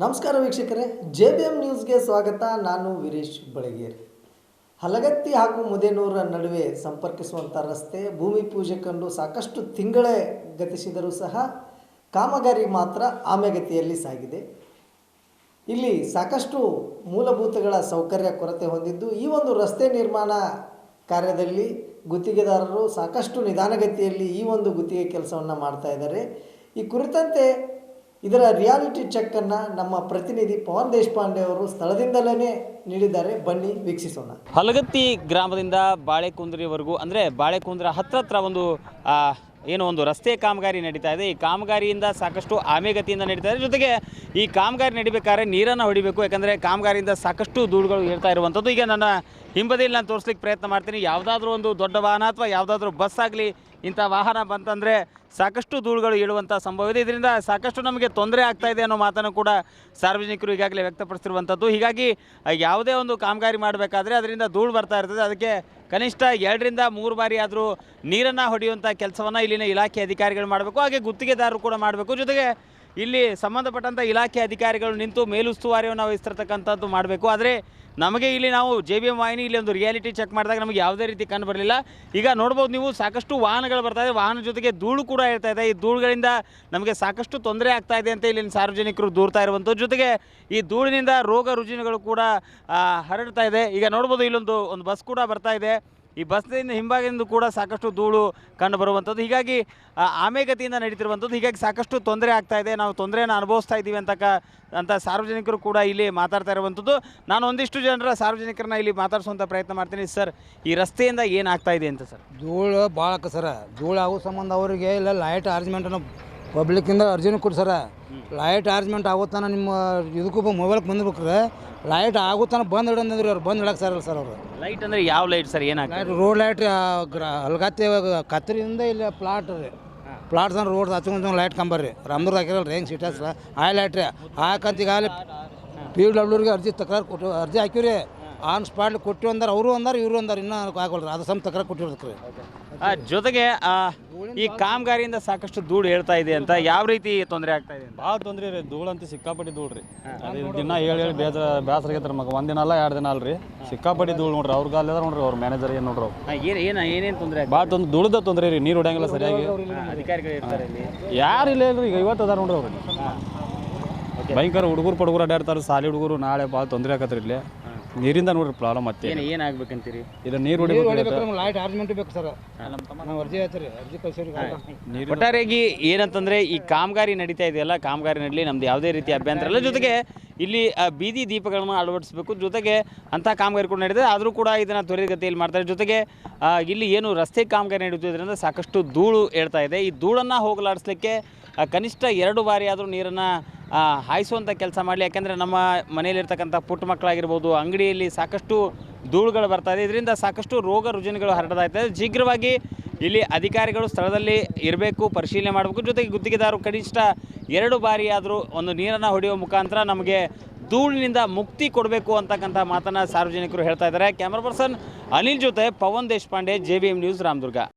ನಮಸ್ಕಾರ ವೀಕ್ಷಕರೇ, J B M ನ್ಯೂಸ್ಗೆ ಸ್ವಾಗತ. ನಾನು ವೀರೇಶ್ ಬಳಗೇರಿ. ಹಲಗತ್ತಿ ಹಾಗೂ ಮುದೇನೂರ ನಡುವೆ ಸಂಪರ್ಕಿಸುವಂಥ ರಸ್ತೆ, ಭೂಮಿ ಪೂಜೆ ಕಂಡು ಸಾಕಷ್ಟು ತಿಂಗಳೇ ಗತಿಸಿದರೂ ಸಹ ಕಾಮಗಾರಿ ಮಾತ್ರ ಆಮೆಗತಿಯಲ್ಲಿ ಸಾಗಿದೆ. ಇಲ್ಲಿ ಸಾಕಷ್ಟು ಮೂಲಭೂತಗಳ ಸೌಕರ್ಯ ಕೊರತೆ ಹೊಂದಿದ್ದು, ಈ ಒಂದು ರಸ್ತೆ ನಿರ್ಮಾಣ ಕಾರ್ಯದಲ್ಲಿ ಗುತ್ತಿಗೆದಾರರು ಸಾಕಷ್ಟು ನಿಧಾನಗತಿಯಲ್ಲಿ ಈ ಒಂದು ಗುತ್ತಿಗೆ ಕೆಲಸವನ್ನು ಮಾಡ್ತಾ ಇದ್ದಾರೆ. ಈ ಕುರಿತಂತೆ ಇದರ ರಿಯಾಲಿಟಿ ಚೆಕ್ಕನ್ನು ನಮ್ಮ ಪ್ರತಿನಿಧಿ ಪವನ್ ದೇಶಪಾಂಡೆ ಅವರು ಸ್ಥಳದಿಂದಲೇ ನೀಡಿದ್ದಾರೆ. ಬನ್ನಿ, ವೀಕ್ಷಿಸೋಣ. ಹಲಗತ್ತಿ ಗ್ರಾಮದಿಂದ ಬಾಳೆಕುಂದ್ರಿವರೆಗೂ, ಅಂದರೆ ಬಾಳೆಕುಂದ್ರ ಹತ್ರ ಹತ್ರ ಒಂದು ಏನು ಒಂದು ರಸ್ತೆ ಕಾಮಗಾರಿ ನಡೀತಾ ಇದೆ. ಈ ಕಾಮಗಾರಿಯಿಂದ ಸಾಕಷ್ಟು ಆಮೆಗತಿಯಿಂದ ನಡೀತಾ ಇದೆ. ಜೊತೆಗೆ ಈ ಕಾಮಗಾರಿ ನಡಿಬೇಕಾದ್ರೆ ನೀರನ್ನು ಹೊಡಿಬೇಕು. ಯಾಕಂದರೆ ಕಾಮಗಾರಿಯಿಂದ ಸಾಕಷ್ಟು ದೂಳುಗಳು ಇರ್ತಾ ಇರುವಂಥದ್ದು. ಈಗ ನನ್ನ ಹಿಂಬದಿಯಲ್ಲಿ ನಾನು ತೋರಿಸ್ಲಿಕ್ಕೆ ಪ್ರಯತ್ನ ಮಾಡ್ತೀನಿ. ಯಾವುದಾದ್ರೂ ಒಂದು ದೊಡ್ಡ ವಾಹನ ಅಥವಾ ಯಾವುದಾದ್ರೂ ಬಸ್ ಆಗಲಿ ಇಂಥ ವಾಹನ ಬಂತಂದರೆ ಸಾಕಷ್ಟು ಧೂಳುಗಳು ಏಳುವಂಥ ಸಂಭವ ಇದೆ ಇದರಿಂದ ಸಾಕಷ್ಟು ನಮಗೆ ತೊಂದರೆ ಆಗ್ತಾ ಇದೆ ಅನ್ನೋ ಮಾತನ್ನು ಕೂಡ ಸಾರ್ವಜನಿಕರು ಈಗಾಗಲೇ ವ್ಯಕ್ತಪಡಿಸಿರುವಂಥದ್ದು. ಹೀಗಾಗಿ ಯಾವುದೇ ಒಂದು ಕಾಮಗಾರಿ ಮಾಡಬೇಕಾದ್ರೆ ಅದರಿಂದ ಧೂಳು ಬರ್ತಾ ಇರ್ತದೆ. ಅದಕ್ಕೆ ಕನಿಷ್ಠ ಎರಡರಿಂದ ಮೂರು ಬಾರಿ ಆದರೂ ನೀರನ್ನು ಹೊಡೆಯುವಂಥ ಕೆಲಸವನ್ನು ಇಲ್ಲಿನ ಇಲಾಖೆ ಅಧಿಕಾರಿಗಳು ಮಾಡಬೇಕು. ಹಾಗೆ ಗುತ್ತಿಗೆದಾರರು ಕೂಡ ಮಾಡಬೇಕು. ಜೊತೆಗೆ ಇಲ್ಲಿ ಸಂಬಂಧಪಟ್ಟಂಥ ಇಲಾಖೆ ಅಧಿಕಾರಿಗಳು ನಿಂತು ಮೇಲುಸ್ತುವಾರಿಯನ್ನು ವಹಿಸ್ತಿರ್ತಕ್ಕಂಥದ್ದು ಮಾಡಬೇಕು. ಆದರೆ ನಮಗೆ ಇಲ್ಲಿ ನಾವು ಜೆ ಬಿ ಎಂ ವಾಹಿನಿ ಇಲ್ಲಿ ಒಂದು ರಿಯಾಲಿಟಿ ಚೆಕ್ ಮಾಡಿದಾಗ ನಮಗೆ ಯಾವುದೇ ರೀತಿ ಕಂಡು ಬರಲಿಲ್ಲ. ಈಗ ನೋಡ್ಬೋದು ನೀವು ಸಾಕಷ್ಟು ವಾಹನಗಳು ಬರ್ತಾ ಇದೆ. ವಾಹನ ಜೊತೆಗೆ ಧೂಳು ಕೂಡ ಇರ್ತಾ ಇದೆ. ಈ ಧೂಳುಗಳಿಂದ ನಮಗೆ ಸಾಕಷ್ಟು ತೊಂದರೆ ಆಗ್ತಾ ಇದೆ ಅಂತ ಇಲ್ಲಿನ ಸಾರ್ವಜನಿಕರು ದೂರ್ತಾ ಇರುವಂಥದ್ದು. ಜೊತೆಗೆ ಈ ಧೂಳಿನಿಂದ ರೋಗ ರುಜಿನಗಳು ಕೂಡ ಹರಡ್ತಾ ಇದೆ. ಈಗ ನೋಡ್ಬೋದು ಇಲ್ಲೊಂದು, ಒಂದು ಬಸ್ ಕೂಡ ಬರ್ತಾ ಇದೆ. ಈ ಬಸ್ನಿಂದ ಹಿಂಭಾಗದಿಂದ ಕೂಡ ಸಾಕಷ್ಟು ಧೂಳು ಕಂಡು ಬರುವಂಥದ್ದು. ಹೀಗಾಗಿ ಆಮೇಗತಿಯಿಂದ ನಡೀತಿರುವಂಥದ್ದು. ಹೀಗಾಗಿ ಸಾಕಷ್ಟು ತೊಂದರೆ ಆಗ್ತಾ ಇದೆ. ನಾವು ತೊಂದರೆಯನ್ನು ಅನುಭವಿಸ್ತಾ ಇದ್ದೀವಿ ಅಂತಕ್ಕ ಅಂತ ಸಾರ್ವಜನಿಕರು ಕೂಡ ಇಲ್ಲಿ ಮಾತಾಡ್ತಾ ಇರುವಂಥದ್ದು. ನಾನು ಒಂದಿಷ್ಟು ಜನರ ಸಾರ್ವಜನಿಕರನ್ನ ಇಲ್ಲಿ ಮಾತಾಡಿಸುವಂಥ ಪ್ರಯತ್ನ ಮಾಡ್ತೀನಿ. ಸರ್, ಈ ರಸ್ತೆಯಿಂದ ಏನಾಗ್ತಾ ಇದೆ ಅಂತ ಸರ್? ಧೂಳು ಭಾಳ ಸರ. ಧೂಳು ಆಗೋ ಸಂಬಂಧ ಅವರಿಗೆ ಇಲ್ಲ, ಲೈಟ್ ಅರೇಂಜ್ಮೆಂಟನ್ನು ಪಬ್ಲಿಕ್ಕಿಂದ ಅರ್ಜಿನೂ ಕೊಡಿ ಸರ. ಲೈಟ್ ಅರೇಂಜ್ಮೆಂಟ್ ಆಗುತ್ತಾನ ನಿಮ್ಮ ಇದಕ್ಕೂ ಮೊಬೈಲ್ಗೆ ಬಂದ್ಬೇಕ್ರೆ ಲೈಟ್ ಆಗುತ್ತಾನ ಬಂದ್ ಇಡಂದ್ರೆ ಅವ್ರು ಬಂದ್ ಇಡಕ್ಕೆ ಸರ್ ಸರ್ ಅವರು. ಲೈಟ್ ಅಂದ್ರೆ ಯಾವ ಲೈಟ್ ಸರ್ ಏನಾಗ ಲೈಟ್ ರೋಡ್ ಲೈಟ್ ಅಲ್ಗತ್ತೆ ಕತ್ರಿಯಿಂದ ಇಲ್ಲಿ ಪ್ಲಾಟ್ ರೀ. ಪ್ಲಾಟ್ ಅಂದ್ರೆ ರೋಡ್ ಹಚ್ಕೊಂಡು ಲೈಟ್ ಕಂಬರ್ರಿ. ರಾಮದುರ್ಗ ಹಾಕಿರಲ್ಲ ರೀ ಹೆಂಗೆ ಸಿಟಸ್ ಆ ಲೈಟ್ ರೀ. ಹಾಕಂತ ಅಲ್ಲಿ ಪಿ ಡಬ್ಲ್ಯೂರಿಗೆ ಅರ್ಜಿ ತಕರಾರು ಕೊಟ್ಟು ಅರ್ಜಿ ಹಾಕಿವ್ರಿ. ಆನ್ ಸ್ಪಾಟ್ ಕೊಟ್ಟಿವಿ ಅಂದಾರ ಅವರು ಅಂದಾರ ಇವರು ಅಂದಾರ ಇನ್ನೂ ಹಾಕೊಳ್ರಿ ಅದು ಸಮ ತಕರಾರು ಕೊಟ್ಟಿರ್ಬೇಕು ರೀ ಜೊತೆಗೆ ಆ, ಈ ಕಾಮಗಾರಿಯಿಂದ ಸಾಕಷ್ಟು ಧೂಳು ಹೇಳ್ತಾ ಇದೆ ಅಂತ ಯಾವ ರೀತಿ ತೊಂದರೆ ಆಗ್ತಾ ಇದೆ ಭಾಳ ತೊಂದ್ರೆ ರೀ ಧೂಳು ಅಂತ ಸಿಕ್ಕಾಪಟ್ಟಿ ಧೂಳು ರೀ. ಅದು ದಿನ ಹೇಳಿ ಹೇಳಿ ಬೇಸರ ಬೇಸರ ಆಗೈತೆ ಮಗ. ಒಂದಿನ ಅಲ್ಲ ಎರಡು ದಿನ ಅಲ್ರಿ ಸಿಕ್ಕಾಪಟ್ಟಿ ಧೂಳು ನೋಡ್ರಿ ಅವ್ರ ಅಲ್ಲದ ನೋಡ್ರಿ ಅವ್ರ ಮ್ಯಾನೇಜರ್ ಏನು ನೋಡ್ರಿ ಏನು ಏನು ಏನೇನು ತೊಂದರೆ ಭಾಳ ತೊಂದ್ರೆ ಧೂಳದ ತೊಂದರೆ ರೀ ನೀರು ಹೊಡ್ಯಂಗಿಲ್ಲ ಸರಿಯಾಗಿ. ಅಧಿಕಾರಿಗಳು ಇರ್ತಾರೆ ಯಾರು ಇಲ್ಲ ಇಲ್ರಿ ಈಗ ಇವತ್ತು ಅದಾರ ನೋಡ್ರಿ ಅವ್ರಿಗೆ ಭಯಂಕರ ಹುಡುಗರು ಪಡುಗರು ಅಡ್ಡಾಡ್ತಾರೆ ಸಾಲಿ ಹುಡುಗರು ನಾಳೆ ಭಾಳ ತೊಂದರೆ ಆಗತ್ತೆ ಇಲ್ಲಿ. ನೀರಿಂದ ನೋಡ್ರಿ ಪ್ರಾಬ್ಲಮ್ ಮತ್ತೆ ಏನು ಏನಾಗ್ಬೇಕಂತೀರಿ ಇದು ನೀರು ಹೊಡಿಬೇಕು ಲೈಟ್ ಅರೇಂಜ್ಮೆಂಟ್ ಬೇಕು ಸರ್ ನಾವು ಅರ್ಜಿ ಹೇಳ್ತೀರಿ ಅರ್ಜಿ ಒಟ್ಟಾರೆಯಾಗಿ ಏನಂತಂದ್ರೆ ಈ ಕಾಮಗಾರಿ ನಡೀತಾ ಇದೆಯಲ್ಲ ಕಾಮಗಾರಿ ನಡಲಿ ನಮ್ದು ಯಾವುದೇ ರೀತಿ ಅಭ್ಯಂತರ ಇಲ್ಲ. ಜೊತೆಗೆ ಇಲ್ಲಿ ಬೀದಿ ದೀಪಗಳನ್ನು ಅಳವಡಿಸಬೇಕು. ಜೊತೆಗೆ ಅಂತ ಕಾಮಗಾರಿ ಕೂಡ ನಡೀತದೆ. ಆದರೂ ಕೂಡ ಇದನ್ನು ತ್ವರಿತಗತಿಯಲ್ಲಿ ಮಾಡ್ತಾರೆ. ಜೊತೆಗೆ ಇಲ್ಲಿ ಏನು ರಸ್ತೆ ಕಾಮಗಾರಿ ನಡೀತಿದ್ರಿಂದ ಸಾಕಷ್ಟು ಧೂಳು ಹೇಳ್ತಾ ಇದೆ. ಈ ಧೂಳನ್ನು ಹೋಗಲಾಡಿಸ್ಲಿಕ್ಕೆ ಕನಿಷ್ಠ ಎರಡು ಬಾರಿ ಆದರೂ ನೀರನ್ನು ಹಾಯಿಸುವಂಥ ಕೆಲಸ ಮಾಡಲಿ. ಯಾಕೆಂದರೆ ನಮ್ಮ ಮನೆಯಲ್ಲಿರ್ತಕ್ಕಂಥ ಪುಟ್ಟ ಮಕ್ಕಳಾಗಿರ್ಬೋದು, ಅಂಗಡಿಯಲ್ಲಿ ಸಾಕಷ್ಟು ಧೂಳುಗಳು ಬರ್ತಾ ಇದೆ. ಇದರಿಂದ ಸಾಕಷ್ಟು ರೋಗ ರುಜಿನಗಳು ಹರಡ್ತಾ ಇದೆ. ಶೀಘ್ರವಾಗಿ ಇಲ್ಲಿ ಅಧಿಕಾರಿಗಳು ಸ್ಥಳದಲ್ಲಿ ಇರಬೇಕು, ಪರಿಶೀಲನೆ ಮಾಡಬೇಕು. ಜೊತೆಗೆ ಗುತ್ತಿಗೆದಾರರು ಕನಿಷ್ಠ ಎರಡು ಬಾರಿ ಆದರೂ ಒಂದು ನೀರನ್ನು ಹೊಡೆಯುವ ಮುಖಾಂತರ ನಮಗೆ ಧೂಳಿನಿಂದ ಮುಕ್ತಿ ಕೊಡಬೇಕು ಅಂತಕ್ಕಂಥ ಮಾತನ್ನು ಸಾರ್ವಜನಿಕರು ಹೇಳ್ತಾ ಇದ್ದಾರೆ. ಕ್ಯಾಮ್ರಾ ಪರ್ಸನ್ ಅನಿಲ್ ಜೊತೆ ಪವನ್ ದೇಶಪಾಂಡೆ, ಜೆ ನ್ಯೂಸ್, ರಾಮದುರ್ಗ.